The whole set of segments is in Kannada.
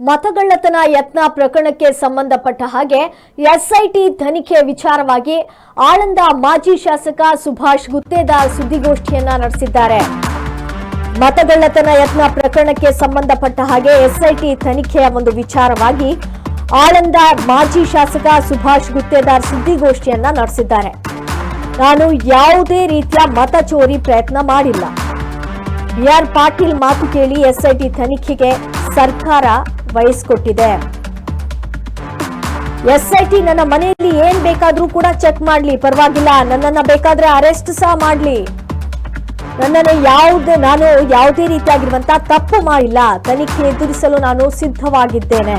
ಮತಗಳ್ಳತನ ಯತ್ನ ಪ್ರಕರಣಕ್ಕೆ ಸಂಬಂಧಪಟ್ಟ ಹಾಗೆ ಎಸ್ಐಟಿ ತನಿಖೆ ವಿಚಾರವಾಗಿ ಆಳಂದ ಮಾಜಿ ಶಾಸಕ ಸುಭಾಷ್ ಗುತ್ತೇದಾರ್ ಸುದ್ದಿಗೋಷ್ಠಿಯನ್ನ ನಡೆಸಿದ್ದಾರೆ. ಮತಗಳ್ಳತನ ಯತ್ನ ಪ್ರಕರಣಕ್ಕೆ ಸಂಬಂಧಪಟ್ಟ ಹಾಗೆ ಎಸ್ಐಟಿ ತನಿಖೆಯ ಒಂದು ವಿಚಾರವಾಗಿ ಆಳಂದ ಮಾಜಿ ಶಾಸಕ ಸುಭಾಷ್ ಗುತ್ತೇದಾರ್ ಸುದ್ದಿಗೋಷ್ಠಿಯನ್ನ ನಡೆಸಿದ್ದಾರೆ. ನಾನು ಯಾವುದೇ ರೀತಿಯ ಮತ ಚೋರಿ ಪ್ರಯತ್ನ ಮಾಡಿಲ್ಲ. ಬಿಆರ್ ಪಾಟೀಲ್ ಮಾತು ಕೇಳಿ ಎಸ್ಐಟಿ ತನಿಖೆಗೆ ಸರ್ಕಾರ ವಹಿಸ್ಕೊಟ್ಟಿದೆ. ಎಸ್ಐಟಿ ನನ್ನ ಮನೆಯಲ್ಲಿ ಏನ್ ಬೇಕಾದ್ರೂ ಕೂಡ ಚೆಕ್ ಮಾಡ್ಲಿ, ಪರವಾಗಿಲ್ಲ. ನನ್ನನ್ನ ಬೇಕಾದ್ರೆ ಅರೆಸ್ಟ್ ಸಹ ಮಾಡ್ಲಿ. ನನ್ನನ್ನು ಯಾವುದೇ ನಾನು ಯಾವುದೇ ರೀತಿಯಾಗಿರುವಂತ ತಪ್ಪು ಮಾಡಿಲ್ಲ ತನಿಖೆ ಎದುರಿಸಲು ನಾನು ಸಿದ್ಧವಾಗಿದ್ದೇನೆ.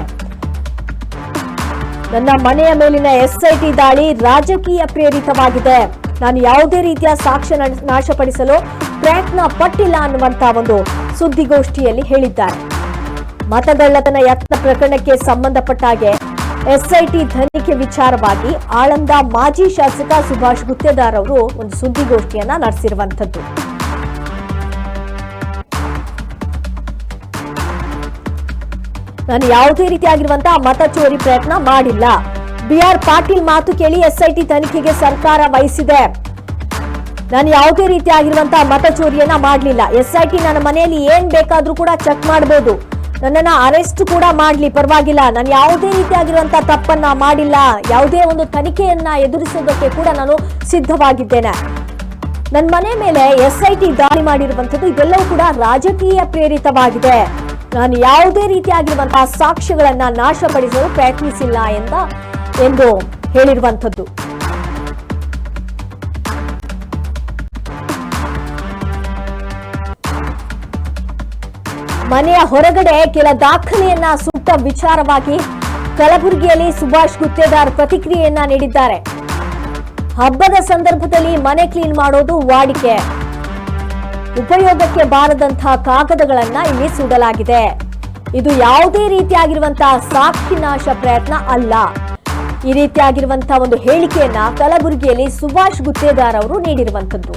ನನ್ನ ಮನೆಯ ಮೇಲಿನ ಎಸ್ಐಟಿ ದಾಳಿ ರಾಜಕೀಯ ಪ್ರೇರಿತವಾಗಿದೆ. ನಾನು ಯಾವುದೇ ರೀತಿಯ ಸಾಕ್ಷ್ಯ ನಾಶಪಡಿಸಲು ಪ್ರಯತ್ನ ಪಟ್ಟಿಲ್ಲ ಅನ್ನುವಂತ ಒಂದು ಸುದ್ದಿಗೋಷ್ಠಿಯಲ್ಲಿ ಹೇಳಿದ್ದಾರೆ. ಮತಗಳ್ಳತನ ಯತ್ನ ಪ್ರಕರಣಕ್ಕೆ ಸಂಬಂಧಪಟ್ಟ ಹಾಗೆ ಎಸ್ಐಟಿ ತನಿಖೆ ವಿಚಾರವಾಗಿ ಆಳಂದ ಮಾಜಿ ಶಾಸಕ ಸುಭಾಷ್ ಗುತ್ತೇದಾರ್ ಅವರು ಒಂದು ಸುದ್ದಿಗೋಷ್ಠಿಯನ್ನ ನಡೆಸಿರುವಂತದ್ದು ನಾನು ಯಾವುದೇ ರೀತಿಯಾಗಿರುವಂತಹ ಮತ ಚೋರಿ ಪ್ರಯತ್ನ ಮಾಡಿಲ್ಲ. ಬಿಆರ್ ಪಾಟೀಲ್ ಮಾತು ಕೇಳಿ ಎಸ್ಐಟಿ ತನಿಖೆಗೆ ಸರ್ಕಾರ ವಹಿಸಿದೆ. ನಾನು ಯಾವುದೇ ರೀತಿಯಾಗಿರುವಂತಹ ಮತ ಚೋರಿಯನ್ನ ಮಾಡಲಿಲ್ಲ. ಎಸ್ಐಟಿ ನನ್ನ ಮನೆಯಲ್ಲಿ ಏನ್ ಬೇಕಾದ್ರೂ ಕೂಡ ಚೆಕ್ ಮಾಡಬಹುದು ನನ್ನನ್ನ ಅರೆಸ್ಟ್ ಕೂಡ ಮಾಡ್ಲಿ, ಪರವಾಗಿಲ್ಲ. ನಾನು ಯಾವುದೇ ರೀತಿಯಾಗಿರುವಂತಹ ತಪ್ಪನ್ನ ಮಾಡಿಲ್ಲ. ಯಾವುದೇ ಒಂದು ತನಿಖೆಯನ್ನ ಎದುರಿಸೋದಕ್ಕೆ ಕೂಡ ನಾನು ಸಿದ್ಧವಾಗಿದ್ದೇನೆ. ನನ್ನ ಮನೆ ಮೇಲೆ ಎಸ್ ಐ ಟಿ ದಾಳಿ ಮಾಡಿರುವಂತದ್ದು ಇದೆಲ್ಲವೂ ಕೂಡ ರಾಜಕೀಯ ಪ್ರೇರಿತವಾಗಿದೆ. ನಾನು ಯಾವುದೇ ರೀತಿಯಾಗಿರುವಂತಹ ಸಾಕ್ಷ್ಯಗಳನ್ನ ನಾಶಪಡಿಸಲು ಪ್ರಯತ್ನಿಸಿಲ್ಲ ಎಂದ ಎಂದು ಹೇಳಿರುವಂತದ್ದು ಮನೆಯ ಹೊರಗಡೆ ಕೆಲ ದಾಖಲೆಯನ್ನ ಸುಟ್ಟ ವಿಚಾರವಾಗಿ ಕಲಬುರಗಿಯಲ್ಲಿ ಸುಭಾಷ್ ಗುತ್ತೇದಾರ್ ಪ್ರತಿಕ್ರಿಯೆಯನ್ನ ನೀಡಿದ್ದಾರೆ. ಹಬ್ಬದ ಸಂದರ್ಭದಲ್ಲಿ ಮನೆ ಕ್ಲೀನ್ ಮಾಡೋದು ವಾಡಿಕೆ. ಉಪಯೋಗಕ್ಕೆ ಬಾರದಂತಹ ಕಾಗದಗಳನ್ನ ಇಲ್ಲಿ ಸುಡಲಾಗಿದೆ. ಇದು ಯಾವುದೇ ರೀತಿಯಾಗಿರುವಂತಹ ಸಾಕ್ಷಿ ನಾಶ ಪ್ರಯತ್ನ ಅಲ್ಲ. ಈ ರೀತಿಯಾಗಿರುವಂತಹ ಒಂದು ಹೇಳಿಕೆಯನ್ನ ಕಲಬುರಗಿಯಲ್ಲಿ ಸುಭಾಷ್ ಗುತ್ತೇದಾರ್ ಅವರು ನೀಡಿರುವಂತದ್ದು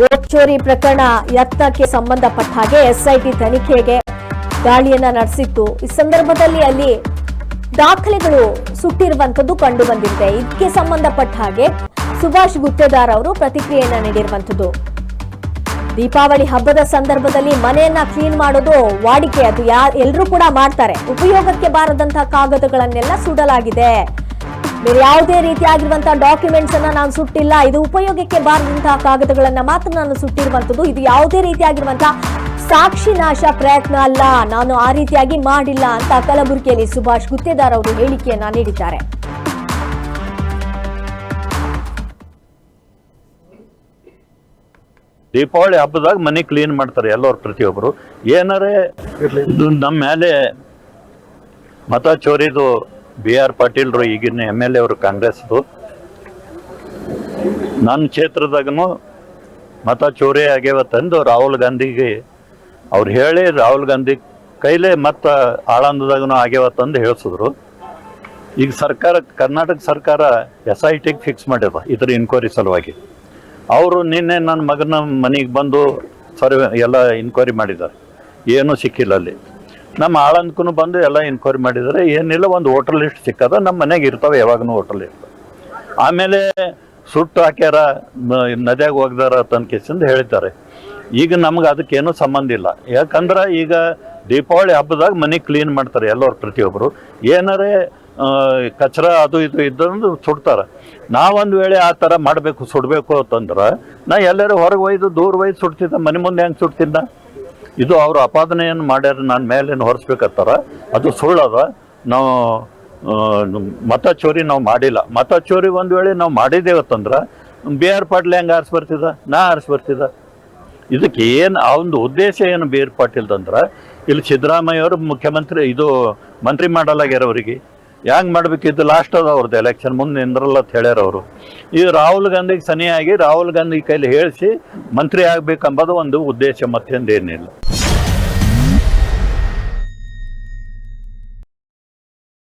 ವೋಟ್ ಚೋರಿ ಪ್ರಕರಣ ಯತ್ನಕ್ಕೆ ಸಂಬಂಧಪಟ್ಟ ಹಾಗೆ ಎಸ್ಐಟಿ ತನಿಖೆಗೆ ದಾಳಿಯನ್ನ ನಡೆಸಿತ್ತು. ಈ ಸಂದರ್ಭದಲ್ಲಿ ಅಲ್ಲಿ ದಾಖಲೆಗಳು ಸುಟ್ಟಿರುವಂತದ್ದು ಕಂಡು ಬಂದಿದೆ ಇದಕ್ಕೆ ಸಂಬಂಧಪಟ್ಟ ಹಾಗೆ ಸುಭಾಷ್ ಗುತ್ತೇದಾರ್ ಅವರು ಪ್ರತಿಕ್ರಿಯೆಯನ್ನ ನೀಡಿರುವಂತದ್ದು ದೀಪಾವಳಿ ಹಬ್ಬದ ಸಂದರ್ಭದಲ್ಲಿ ಮನೆಯನ್ನ ಕ್ಲೀನ್ ಮಾಡೋದು ವಾಡಿಕೆ. ಅದು ಯಾ ಎಲ್ಲರೂ ಕೂಡ ಮಾಡ್ತಾರೆ. ಉಪಯೋಗಕ್ಕೆ ಬಾರದಂತಹ ಕಾಗದಗಳನ್ನೆಲ್ಲ ಸುಡಲಾಗಿದೆ. ಬೇರೆ ಯಾವುದೇ ರೀತಿಯಾಗಿರುವಂತಹ ಡಾಕ್ಯುಮೆಂಟ್ಸ್ ಅನ್ನ ನಾನು ಸುಟ್ಟಿಲ್ಲ. ಇದು ಉಪಯೋಗಕ್ಕೆ ಬಾರದಂತಹ ಕಾಗದಗಳನ್ನ ಮಾತ್ರ ನಾನು ಸುಟ್ಟಿರುವಂತದ್ದು. ಇದು ಯಾವುದೇ ರೀತಿಯಾಗಿರುವಂತಹ ಸಾಕ್ಷಿ ನಾಶ ಪ್ರಯತ್ನ ಅಲ್ಲ. ನಾನು ಆ ರೀತಿಯಾಗಿ ಮಾಡಿಲ್ಲ ಅಂತ ಕಲಬುರಗಿಯಲ್ಲಿ ಸುಭಾಷ್ ಗುತ್ತೇದಾರ್ ಅವರು ಹೇಳಿಕೆಯನ್ನ ನೀಡಿದ್ದಾರೆ. ದೀಪಾವಳಿ ಹಬ್ಬದಾಗ ಮನೆ ಕ್ಲೀನ್ ಮಾಡ್ತಾರೆ ಎಲ್ಲರೂ ಪ್ರತಿಯೊಬ್ಬರು. ಏನಾರೇ ನಮ್ಮ ಮೇಲೆ ಮತ ಚೋರಿದು ಬಿ ಆರ್ ಪಾಟೀಲ್ರು ಈಗಿನ ಎಂ ಎಲ್ ಎ ಅವರು ಕಾಂಗ್ರೆಸ್ದು. ನನ್ನ ಕ್ಷೇತ್ರದಾಗನು ಮತ ಚೋರಿ ಆಗ್ಯವತ್ತಂದು ತಂದು ರಾಹುಲ್ ಗಾಂಧಿಗೆ ಅವ್ರು ಹೇಳಿ ರಾಹುಲ್ ಗಾಂಧಿ ಕೈಲೇ ಮತ್ತು ಆಳಂದದಾಗನು ಆಗ್ಯಾವ ತಂದು ಹೇಳ್ಸಿದ್ರು. ಈಗ ಸರ್ಕಾರ, ಕರ್ನಾಟಕ ಸರ್ಕಾರ ಎಸ್ ಐ ಟಿಗೆ ಫಿಕ್ಸ್ ಮಾಡ್ಯದ ಇದ್ರ ಇನ್ಕ್ವೈರಿ ಸಲುವಾಗಿ. ಅವರು ನಿನ್ನೆ ನನ್ನ ಮಗನ ಮನೆಗೆ ಬಂದು ಸರ್ವೆ ಎಲ್ಲ ಇನ್ಕ್ವೈರಿ ಮಾಡಿದ್ದಾರೆ. ಏನೂ ಸಿಕ್ಕಿಲ್ಲ ಅಲ್ಲಿ. ನಮ್ಮ ಆಳಂದ್ಕೂ ಬಂದು ಎಲ್ಲ ಇನ್ಕ್ವೈರಿ ಮಾಡಿದರೆ ಏನಿಲ್ಲ, ಒಂದು ಹೋಟೆಲ್ ಲಿಸ್ಟ್ ಸಿಕ್ಕದ, ನಮ್ಮ ಮನೆಗೆ ಇರ್ತಾವೆ ಯಾವಾಗೂ ಹೋಟೆಲ್ ಲಿಸ್ಟ್ ಆಮೇಲೆ ಸುಟ್ಟು ಹಾಕ್ಯಾರ ನದಿಯಾಗ ಹೋಗ್ದಾರ ಹೇಳ್ತಾರೆ ಹೇಳಿದ್ದಾರೆ. ಈಗ ನಮ್ಗೆ ಅದಕ್ಕೇನು ಸಂಬಂಧ ಇಲ್ಲ. ಯಾಕಂದ್ರೆ ಈಗ ದೀಪಾವಳಿ ಹಬ್ಬದಾಗ ಮನೆ ಕ್ಲೀನ್ ಮಾಡ್ತಾರೆ ಎಲ್ಲರು ಪ್ರತಿಯೊಬ್ಬರು ಏನಾರೇ ಕಚ್ರ ಅದು ಇದು ಇದ್ದಂದು ಸುಡ್ತಾರೆ. ನಾವೊಂದು ವೇಳೆ ಆ ಥರ ಮಾಡಬೇಕು, ಸುಡಬೇಕು ಅಂತಂದ್ರೆ ನಾ ಎಲ್ಲರೂ ಹೊರಗೆ ಒಯ್ದು ದೂರ ಒಯ್ದು ಸುಡ್ತಿದ್ದ, ಮನೆ ಮುಂದೆ ಹೆಂಗೆ ಸುಡ್ತಿದ್ದ? ಇದು ಅವರು ಅಪಾದನೆಯನ್ನು ಮಾಡ್ಯಾರ, ನಾನು ಮೇಲೇನು ಹೊರಿಸ್ಬೇಕತ್ತಾರ? ಅದು ಸುಳ್ಳದ. ನಾವು ಮತ ಚೋರಿ ನಾವು ಮಾಡಿಲ್ಲ. ಮತ ಚೋರಿ ಒಂದು ವೇಳೆ ನಾವು ಮಾಡಿದ್ದೇವತ್ತಂದ್ರೆ ಬಿ ಆರ್ ಪಾಟೀಲ್ ಹೆಂಗೆ ಆರಿಸಿ ಬರ್ತಿದ್ದ ನಾ ಆರಿಸಿ ಬರ್ತಿದ್ದ ಇದಕ್ಕೆ ಏನು, ಆ ಒಂದು ಉದ್ದೇಶ ಏನು ಬಿ ಆರ್ ಪಾಟೀಲ್ ಅಂದ್ರೆ ಇಲ್ಲಿ ಸಿದ್ದರಾಮಯ್ಯ ಅವರು ಮುಖ್ಯಮಂತ್ರಿ, ಇದು ಮಂತ್ರಿ ಮಾಡಲಾಗ್ಯಾರ ಅವರಿಗೆ. ಮಾಡಬೇಕಿದ್ದು ಮಾಡ್ಬೇಕಿದ್ದು ಲಾಸ್ಟ್ ಅದ ಅವ್ರದ್ದು ಎಲೆಕ್ಷನ್ ಮುಂದೆ ನಿಂದ್ರಲ್ಲ ಅಂತ ಹೇಳ್ಯಾರ ಅವರು. ಈ ರಾಹುಲ್ ಗಾಂಧಿಗೆ ಸನಿಯಾಗಿ, ರಾಹುಲ್ ಗಾಂಧಿ ಕೈಲಿ ಹೇಳಿಸಿ, ಮಂತ್ರಿ ಆಗ್ಬೇಕಂಬುದು ಒಂದು ಉದ್ದೇಶ ಮತ್ತೊಂದೇನಿಲ್ಲ